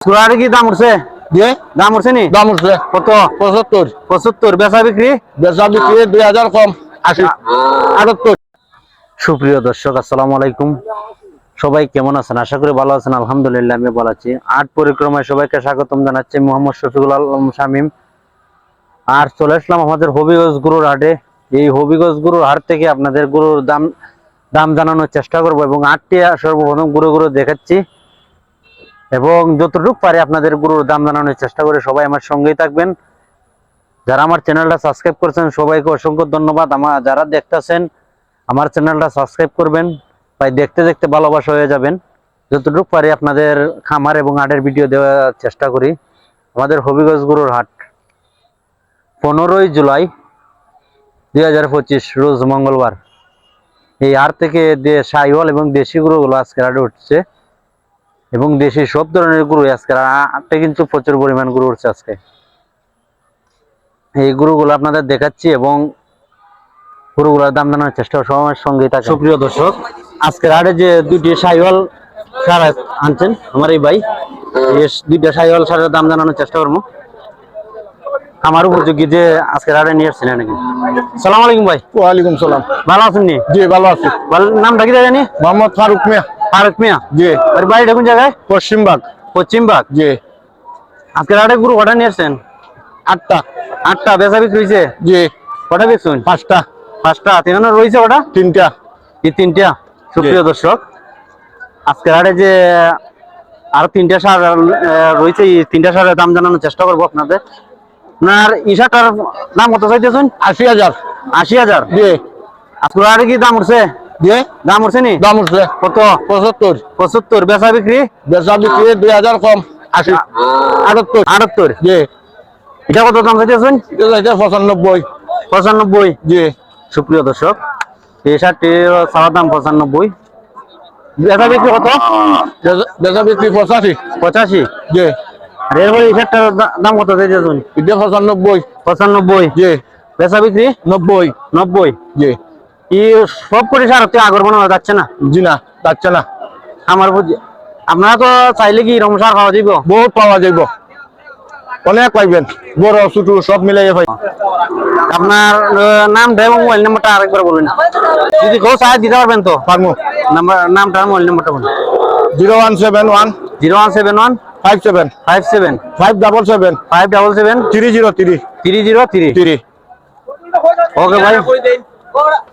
কুড়ার কি দাম উঠছে? দাম উঠছে নি? দাম উঠছে। কত? পঁচাত্তর। পঁচাত্তর। বেচা বিক্রি? বেচা বিক্রি দুই হাজার কম আশি। আটাত্তর। সুপ্রিয় দর্শক আসসালামু আলাইকুম। সবাই কেমন আছেন? আশা করি ভালো আছেন। আলহামদুলিল্লাহ আমি ভালো আছি। আট পরিক্রমায় সবাইকে স্বাগতম জানাচ্ছি মোহাম্মদ শফিকুল আলম শামীম। আর চলে আসলাম আমাদের হবিগঞ্জ গুরুর হাটে। এই হবিগঞ্জ গুরুর হাট থেকে আপনাদের গুরুর দাম দাম জানানোর চেষ্টা করব এবং আটটি সর্বপ্রথম গুরু গুরু দেখাচ্ছি। এবং যতটুকু পারে আপনাদের গরুর দাম জানানোর চেষ্টা করে সবাই আমার সঙ্গেই থাকবেন। যারা আমার চ্যানেলটা সাবস্ক্রাইব করেছেন, সবাইকে অসংখ্য ধন্যবাদ। আমার যারা দেখতেছেন, আমার চ্যানেলটা সাবস্ক্রাইব করবেন, ভাই দেখতে দেখতে ভালোবাসা হয়ে যাবেন। যতটুকু পারি আপনাদের খামার এবং হাটের ভিডিও দেওয়ার চেষ্টা করি। আমাদের হবিগঞ্জ গুরুর হাট, পনেরোই জুলাই দুই হাজার পঁচিশ, রোজ মঙ্গলবার। এই হাট থেকে সাইওয়াল এবং দেশি গরুগুলো আজকের হাটে উঠছে। এবং দেশি সব ধরনের গরু আজকের হাটে কিন্তু প্রচুর পরিমাণ গরু উঠছে আজকে। এই গরুগুলো আপনাদের দেখাচ্ছি এবং গরুগুলোর দাম জানার চেষ্টা সবার সঙ্গে থাকে সুপ্রিয় দর্শক আজকের হাটে যে দুইটি সাইওয়াল সার আনছেন আমার এই ভাই দুইটা সাইওয়াল সারের দাম জানানোর চেষ্টা করব। আমার উপযোগী যে আজকের হাটে নিয়ে আসছেন নাকি? সালাম আলাইকুম ভাই। ওয়ালাইকুম সালাম। ভালো আছেন নি? জি ভালো আছি। ভালো নামটা কি জানি? মোহাম্মদ ফারুক মিয়া। ফারুক মিয়া? জি। আর বাড়িটা কোন জায়গায়? পশ্চিমবাগ পশ্চিমবাগ জি। আজকের হাটে গরু কটা নিয়ে আসছেন? আটটা। আটটা। বেচা বিক্রি হয়েছে জি। কটা বেচুন পাঁচটা। পাঁচটা। তিন রয়েছে ওটা তিনটা। এই তিনটা? সুপ্রিয় দর্শক আজকের হাটে যে আরও তিনটা সার রয়েছে এই তিনটা সারের দাম জানানোর চেষ্টা করব আপনাদের। আপনার ইশাটার দাম কত চাইতেছেন? আশি হাজার। আশি হাজার? জি। আজকের হাটে কি দাম উঠছে? জি দাম উঠছে নি? দাম উঠছে। কত? পঁচাত্তর। পঁচাত্তর। বেচা বিক্রি? বেচা বিক্রি দুই হাজার কম। আশি। আটাত্তর। আটাত্তর? জি। এটা কত দাম চাইতেছেন? এটা পঁচানব্বই। পঁচানব্বই? জি। সুপ্রিয় দর্শক এই শার্টটির চাওয়ার দাম পঁচানব্বই। বেচা বিক্রি কত? বেচা- বেচা বিক্রি পঁচাশি। পঁচাশি? জি। আর এরপরে এই শার্টটার দাম কত চাইতেছেন? এটা পঁচানব্বই। পঁচানব্বই? জি। বেচা বিক্রি? নব্বই। নব্বই? জি। ই সব করে সার হচ্ছে আগর মনে যাচ্ছে না? জি না যাচ্ছে না। আমার বুঝি আপনারা তো চাইলে কি এরকম সার খাওয়া দিব বহুত পাওয়া যাইব। অনেক পাইবেন বড় ছোট সব মিলাই পাই আপনার নামটা এবং মোবাইল নাম্বারটা আরেকবার বলুন। যদি কেউ চাই দিতে পারবেন তো? পারমু নাম্বার নামটা মোবাইল নাম্বারটা বলুন। Zero one seven one zero one seven one five seven five seven five double seven five double seven three zero three three zero three three. Okay ভাই।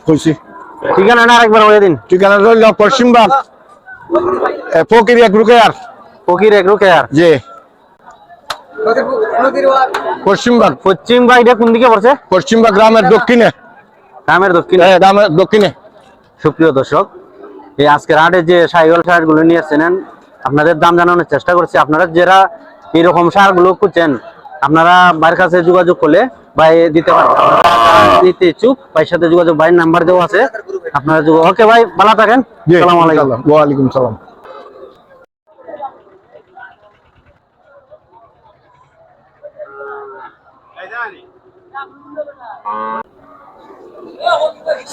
খুশি। ঠিকানাটা আরেকবার বলে দিন। পশ্চিমবাগ। ফকির ফকির এগ্রো কেয়ার জি। পশ্চিমবাগ। পশ্চিম বাইরে কোন দিকে পড়ছে? পশ্চিমবাগ গ্রামের দক্ষিণে। গ্রামের দক্ষিণে? এ, গ্রামের দক্ষিণে। সুপ্রিয় দর্শক এই আজকের হাটে যে সাইকেল সারগুলো নিয়ে আসছেন আপনাদের দাম জানানোর চেষ্টা করছি। আপনারা যারা এরকম সারগুলো খুঁজছেন আপনারা ভাইয়ের কাছে যোগাযোগ করলে ভাই দিতে দিতে ইচ্ছুক। ভাইয়ের সাথে যোগাযোগ ভাইয়ের নাম্বার দেওয়া আছে। আপনারা ওকে ভাই ভালো থাকেন। সালাম আলাইকুম। ওয়ালাইকুম সালাম।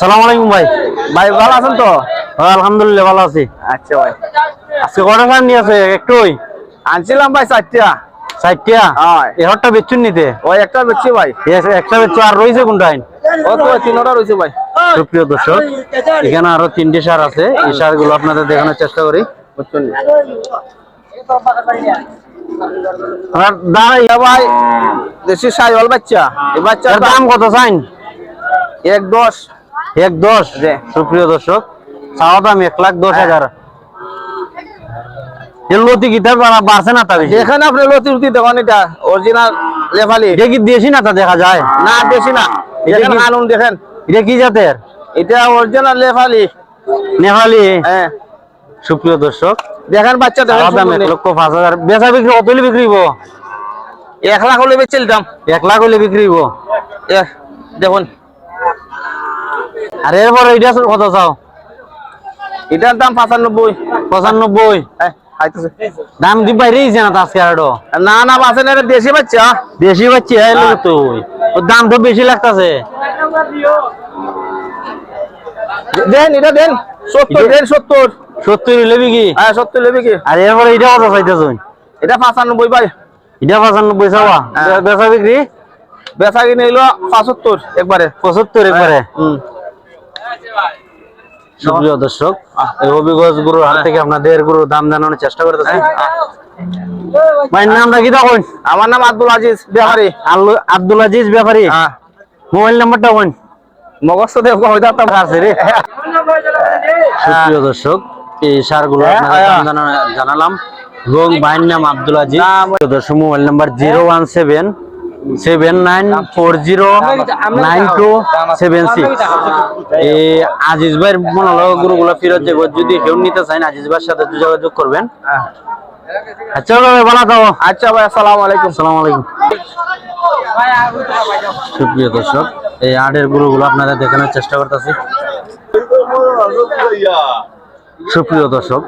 সালাম আলাইকুম ভাই। ভাই ভালো আছেন তো? হ্যাঁ, আলহামদুলিল্লাহ ভালো আছি। আচ্ছা ভাই। আজকে কটা সার নিয়ে আছে? একটুই। আনছিলাম ভাই চারটা। চারটিয়া হয়। এহরটা বেচুন নিতে ওই একটা বেচছি ভাই। একটা আর রয়েছে কোনটা ও তো তিনটা রয়েছে ভাই। সুপ্রিয় দর্শক এখানে আরও তিনটি সার আছে। এই সারগুলো আপনাদের দেখানোর চেষ্টা করি। ভাই দেশি সাইওয়াল বাচ্চা। এই বাচ্চার দাম কত চাইন? এক দশ। এক দশ। সুপ্রিয় দর্শক চাওয়া দাম এক লাখ দশ হাজার। লতি বাড়ছে না তা বেশি? আপনি লতি দেখুন এটা অরিজিনাল লেফালি। এটা কি দেশি না তা দেখা যায়? না না। এটা আনুন দেখেন। এটা কি জাতের? এটা অরিজিনাল লেফালি। হ্যাঁ। সুপ্রিয় দর্শক দেখেন বাচ্চা দেখেন দাম এক লক্ষ পাঁচ হাজার। বেচা বিক্রি? এক লাখ হলে দাম এক লাখ হলে বিক্রি দেখুন। আর এরপরে এটা কত চাও? এটার দাম পঁচানব্বই। পঁচানব্বই। হ্যাঁ, আইতেছে। দাম দি বাইরে গেছে না আজকে আর না না বাসে না এটা দেশি বাচ্চা। তো। দাম তো বেশি লাগতাছে। দেন এটা দেন। হ্যাঁ কি? আর এরপরে এটা কত চাইতেছ? এটা পাঁচানব্বই ভাই। এটা পঁচানব্বই চাওয়া? হ্যাঁ। বেচা বিক্রি? বেচা কিনে একবারে। পঁচাত্তর একবারে? হুম। সুপ্রিয় দর্শক এই গুরুর হাত থেকে আপনাদের গুরুর দাম জানানোর চেষ্টা করতেছি। ভাই নামটা কি তখন? আমার নাম আব্দুল আজিজ বিহারি আব্দুল আজিজ ব্যাপারী? হ্যাঁ। মোবাইল নাম্বারটা কোন মগজ দেব হয়তো আছে রে। সুপ্রিয় দর্শক এই সারগুলো আপনাদের দাম জানালাম। এবং ভাইয়ের নাম আব্দুল আজিজ। দর্শক mobile number zero one seven seven nine four zero nine two seven six এই আজিজ ভাইয়ের মনোলগ গুরুগুলো ফেরত যাব যদি কেউ নিতে চান আজিজ ভাইয়ের সাথে যোগাযোগ করবেন। আচ্ছা ভাই ভালো থাকো। আচ্ছা ভাই আসসালামু আলাইকুম। আসসালামু আলাইকুম। সুপ্রিয় দর্শক এই আটের গুরুগুলো আপনাদের দেখানোর চেষ্টা করতেছি। সুপ্রিয় দর্শক